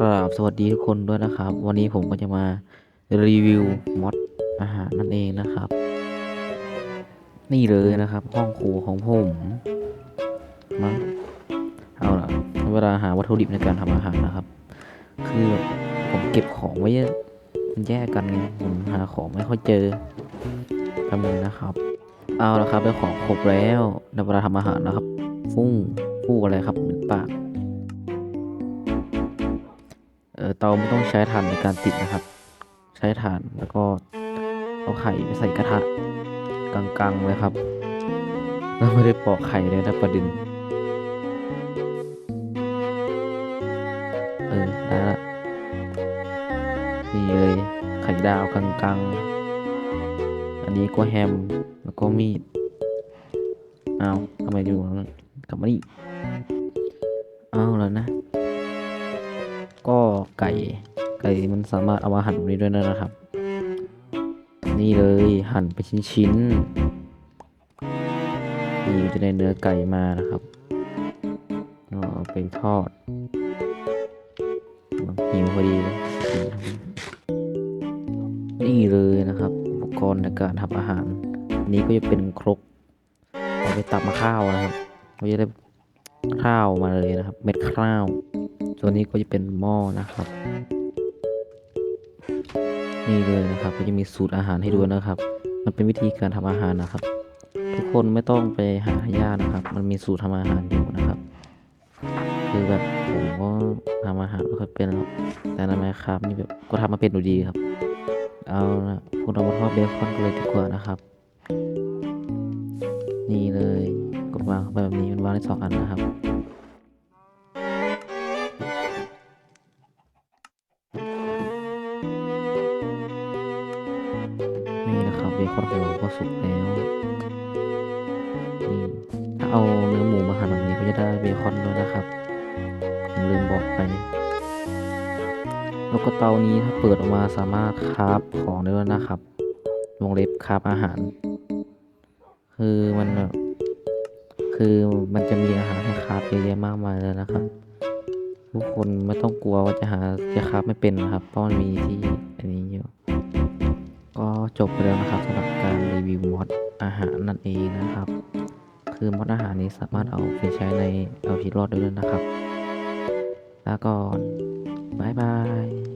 กราบสวัสดีทุกคนด้วยนะครับ วันนี้ผมก็จะมารีวิวมอดอาหารนั่นเองนะครับ นี่เลยนะครับ ห้องครัวของผมมั้งเอาล่ะเวลาหาวัตถุดิบในการทำอาหารนะครับ คือผมเก็บของไว้มันแยกกันไงผมหาของไม่ค่อยเจอแป๊บนึงนะครับ เอาละครับได้ของครบแล้วในเวลาทำอาหารนะครับ ฟุ้งฟู่อะไรครับเหมือนปาก เออเตาไม่ต้องใช้ถ่านในการติดนะครับ ใช้ถ่านแล้วก็เอาไข่ไปใส่กระทะกลางๆเลยครับแล้วไม่ได้ปอกไข่เลยนะประเด็นเออได้ละนี่เลยไข่ดาวกลางๆ อันนี้ก็แฮมแล้วก็มีดอ้าวทำไมอยู่กลับมานี่อ้าวแล้วนะ ก็ไก่ไก่มันสามารถเอามาหั่นแบบนี้ด้วยนะครับ นี่เลยหั่นเป็นชิ้นๆนี่จะได้เนื้อไก่มานะครับเอาไปทอดหิวพอดีเลยนี่เลยนะครับ อุปกรณ์ในการทำอาหารอันนี้ก็จะเป็นครกเอาไปตักมาข้าวนะครับก็จะได้ ข้าวมาเลยนะครับ เม็ดข้าวตัวนี้ก็จะเป็นหม้อนะครับ นี่เลยนะครับ ก็จะมีสูตรอาหารให้ดูนะครับ มันเป็นวิธีการทำอาหารนะครับ ทุกคนไม่ต้องไปหายากนะครับ มันมีสูตรทำอาหารอยู่นะครับ คือแบบผมก็ทำอาหารไม่ค่อยเป็นหรอกแต่ในไมครับนี่แบบก็ทำมาเป็นอยู่ดีครับ เอาละพวกเรามาทอดเบคอนกันเลยดีกว่านะครับ นี่เลย วางไปแบบนี้มันวางได้สองอันนะครับนี่นะครับเบคอนของเราก็สุกแล้วนี่ถ้าเอาเนื้อหมูมาหั่นแบบนี้ก็จะได้เบคอนด้วยนะครับผมลืมบอกไป แล้วก็เตานี้ถ้าเปิดออกมาสามารถคราฟของได้ด้วยนะครับวงเล็บคราฟอาหาร คือมันแบบ คือมันจะมีอาหารให้คราฟเยอะแยะมากมายเลยนะครับ ทุกคนไม่ต้องกลัวว่าจะหาจะคราฟไม่เป็นนะครับ เพราะมันมีที่อันนี้อยู่ก็จบไปแล้วนะครับสำหรับการรีวิวมอดอาหารนั่นเองนะครับ คือมอดอาหารนี้สามารถเอาไปใช้ในเอาชีวิตรอดได้ด้วยนะครับ แล้วก่อนบ๊ายบาย